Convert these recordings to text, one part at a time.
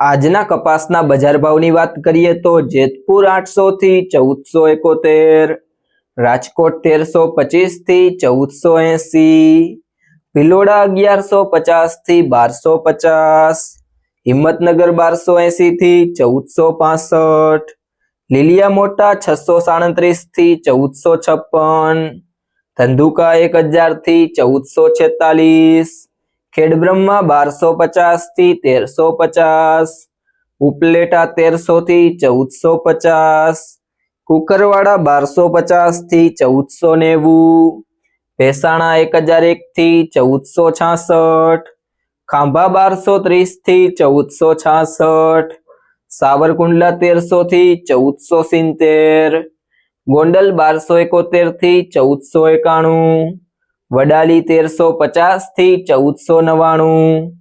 આજના કપાસના બજાર ભાવની વાત કરીએ તો જેતપુર આઠસો થી ચૌદસો એકોતેર, રાજકોટ તેરસો પચીસથી ચૌદસો એસી, ભિલોડા અગિયારસો પચાસથી બારસો પચાસ, હિંમતનગર બારસો એસી થી ચૌદસો પાસઠ, લીલિયા મોટા છસો સાડત્રીસથી ચૌદસો છપ્પન, ધંધુકા એક હજારથી ચૌદસો છેતાલીસ ખેડબ્રહ્મા બારસો પચાસથી તેરસો પચાસ, ઉપલેટા તેરસો થી ચૌદસો પચાસ, કુકરવાડા બારસો પચાસથી ચૌદસો નેવું, ભેસાણા એક હજાર એક થી ચૌદસો છાસઠ, ખાંભા બારસો ત્રીસથી ચૌદસો છાસઠ, સાવરકુંડલા તેરસો થી ચૌદસો સિત્તેર, ગોંડલ બારસો એકોતેરથી ચૌદસો એકાણું વડાલી તેરસો પચાસથી ચૌદસો નવ્વાણું.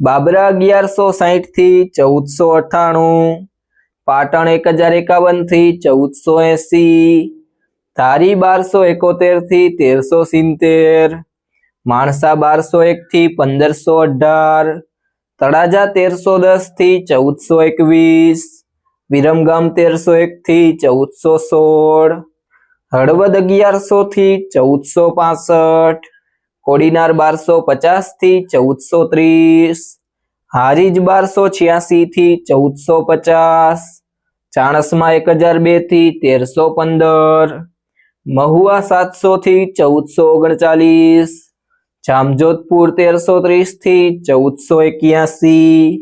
બાબરા અગિયારસો સાહીઠથી ચૌદસો અઠ્ઠાણું. પાટણ એક હજાર એકાવનથી ચૌદસો એસી. ધારી બારસો એકોતેરથી તેરસો સિત્તેર. માણસા બારસો એક થી પંદરસો અઢાર. તળાજા તેરસો દસથી ચૌદસો એકવીસ. વિરમગામ તેરસો એક થી ચૌદસો સોળ. હળવદ અગિયારસો થી ચૌદસો પાસઠ, કોડીનાર બારસો પચાસથી ચૌદસો ત્રીસ, હારીજ બારસો છ્યાસી થી ચૌદસો પચાસ, ચાણસમાં એક હજાર બેથી તેરસો પંદર, મહુવા સાતસો થી ચૌદસો ઓગણચાલીસ, જામજોધપુર તેરસો ત્રીસથી ચૌદસો એક્યાસી,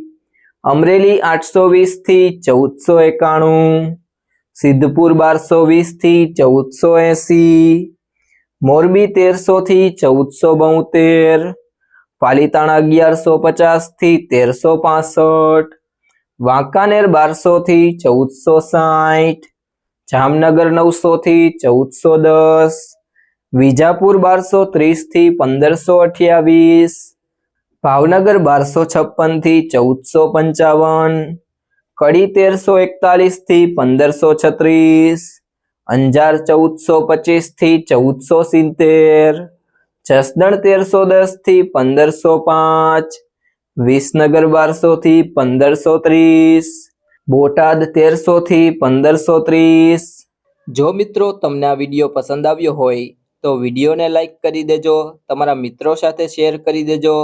અમરેલી આઠસો વીસથી ચૌદસો એકાણું સિદ્ધપુર બારસો વીસથી ચૌદસો એસી, મોરબી તેરસો થી ચૌદસો બોતેર, પાલીતાણા અગિયારસો પચાસથી તેરસો પાસઠ, વાંકાનેર બારસો થી ચૌદસો સાઠ, જામનગર નવસો થી ચૌદસો દસ, વિજાપુર બારસો ત્રીસથી પંદરસો અઠ્યાવીસ, ભાવનગર બારસો છપ્પનથી ચૌદસો પંચાવન કડી તેરસો એકતાલીસથી પંદરસો છત્રીસ, અંજાર ચૌદસો પચીસથી ચૌદસો સિત્તેર, જસદણ તેરસો દસથી પંદરસો પાંચ, વિસનગર બારસો થી પંદરસો ત્રીસ, બોટાદ તેરસો થી પંદરસો ત્રીસ. જો મિત્રો તમને આ વીડિયો પસંદ આવ્યો હોય, તો વિડીયોને લાઇક કરી દેજો, તમારા મિત્રો સાથે શેર કરી દેજો,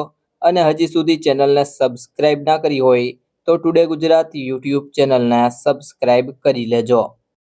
અને હજી સુધી ચેનલને સબસ્ક્રાઇબ ના કરી હોય તો ટુડે ગુજરાત યુટ્યુબ ચેનલને સબસ્ક્રાઇબ કરી લેજો.